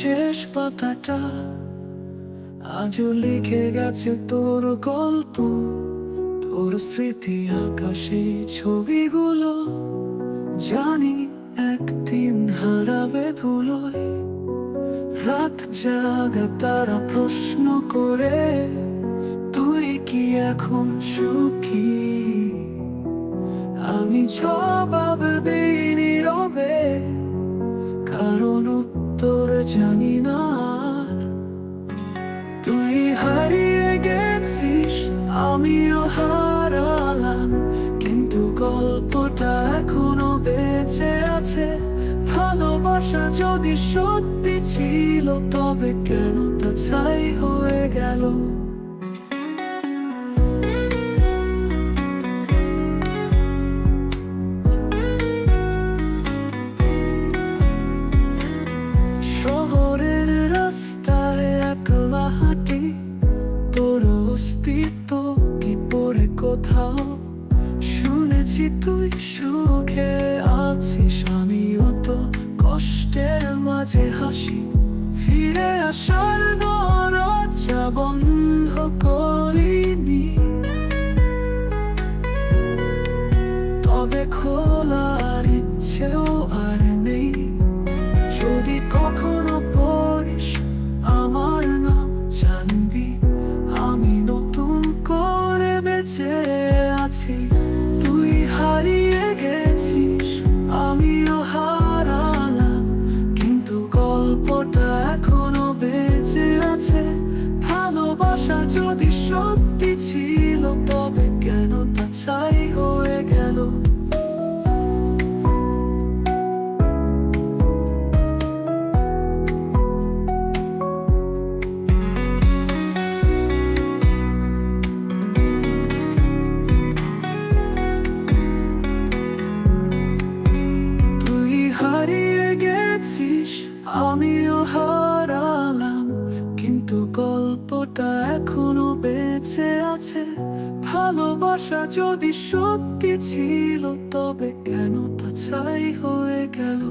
শেষ পাতাটা আজও লিখে গেছে তোর গল্প, তোর স্মৃতি আকাশে ছবিগুলো। জানি একদিন হারাবে ধুলোয়, রাত জাগা তারা প্রশ্ন করে, তুই কি এখন সুখী? আমি জবাব আমিও হারালাম, কিন্তু গল্পটা এখনও বেঁচে আছে। ভালোবাসা যদি সত্যি ছিল, তবে কেন তা ছাই হয়ে গেল? শহরের রাস্তায় একলা হাঁটি, তোর অস্তিত্ব শুনেছি তুই সুখে আছিস আমিও তো কষ্টের মাঝে হাসি। ফিরে আসার আছে ভালোবাসা যদি সত্যি ছিল তবে এখনও বেঁচে আছে। ভালোবাসা যদি সত্যি ছিল তবে কেন তা ছাই হয়ে গেল?